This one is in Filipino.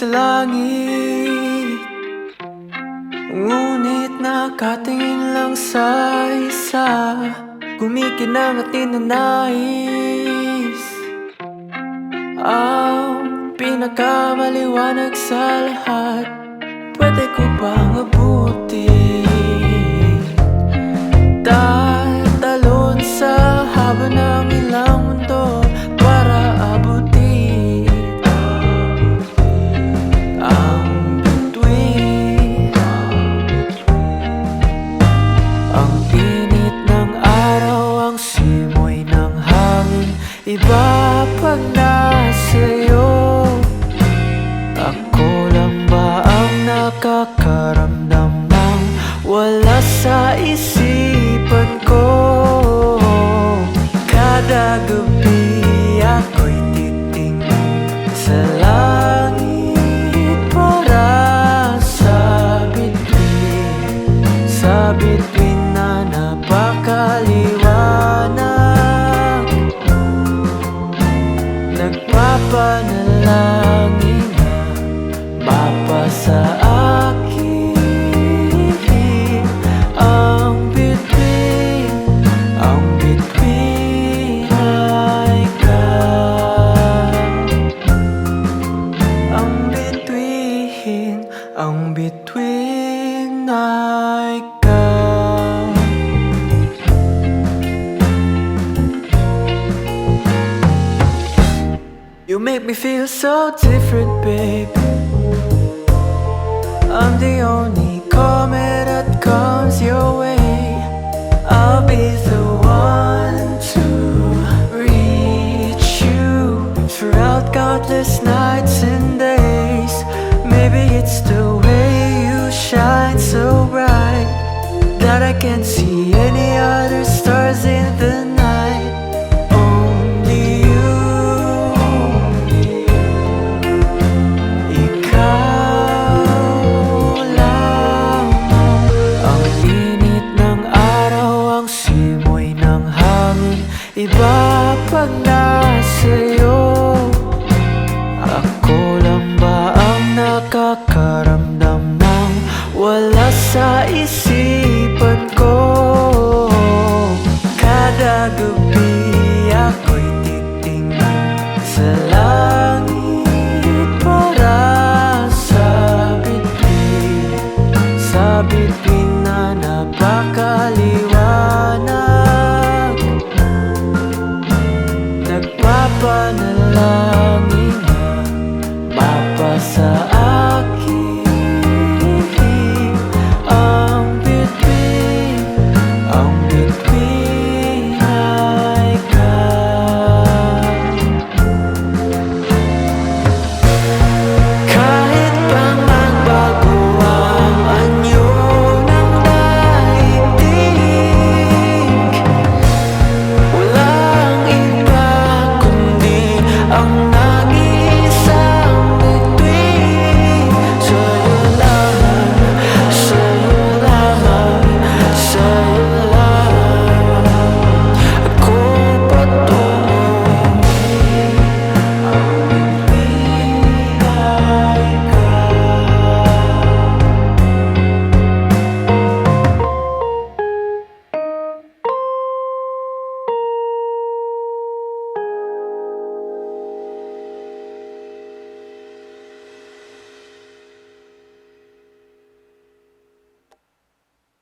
sa langit. Ngunit nakatingin lang sa isa. Kumikinang at ninanais Ang pinakamaliwanag sa lahat. Pwede ko bang abutin Kada ako'y titingin sa langit Para sa bituin Sa bituin na napakaliwanag. Nagpapanalangin feel so different, babe. I'm the only comet that comes your way. I'll be the one to reach you throughout countless nights and days. Maybe it's the way you shine so bright that I can't see sa'yo. Ako lang ba ang nakakaramdam ng wala sa isipan ko? Kada gabi ako'y titingin sa langit Para sa bitbit, sa bitbit na napakaliwanag. さ